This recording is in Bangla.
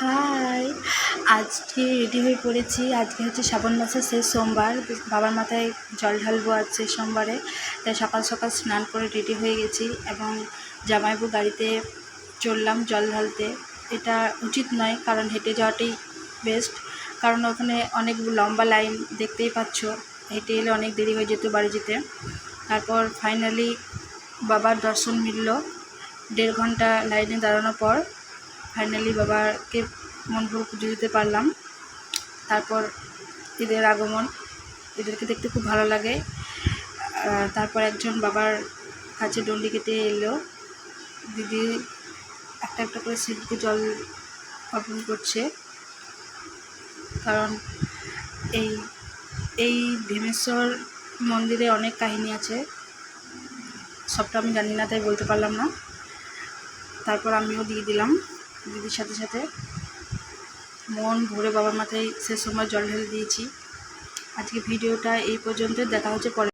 হাই। আজকে রেডি হয়ে পড়েছি। আজকে হচ্ছে শ্রাবণ মাসের শেষ সোমবার। বাবার মাথায় জল ঢালবো আজকে সোমবারে। তাই সকাল সকাল স্নান করে রেডি হয়ে গেছি এবং জামাইবু গাড়িতে চললাম জল ঢালতে। এটা উচিত নয়, কারণ হেঁটে যাওয়াটাই বেস্ট কারণ ওখানে অনেক লম্বা লাইন দেখতেই পাচ্ছ। হেঁটে এলে অনেক দেরি হয়ে যেত বাড়ি যেতে। তারপর ফাইনালি বাবার দর্শন মিলল। দেড় ঘণ্টা লাইনে দাঁড়ানোর পর ফাইনালি বাবাকে মন ভরে পুজো দিতে পারলাম। তারপর ঈদের আগমন, এদেরকে দেখতে খুব ভালো লাগে। তারপর একজন বাবার কাছে ডন্ডি কেটে এলো। দিদি একটা একটা করে শিল্পকে জল অর্পণ করছে। কারণ এই এই ভীমেশ্বর মন্দিরে অনেক কাহিনী আছে। সবটা আমি জানি না, তাই বলতে পারলাম না। তারপর আমিও দিয়ে দিলাম। দিদির সাথে সাথে। মন ভরে বাবার মাথায় সে সময় জল ঢেলে দিয়েছি। আজকে ভিডিওটা এই পর্যন্ত দেখা হচ্ছে পরে।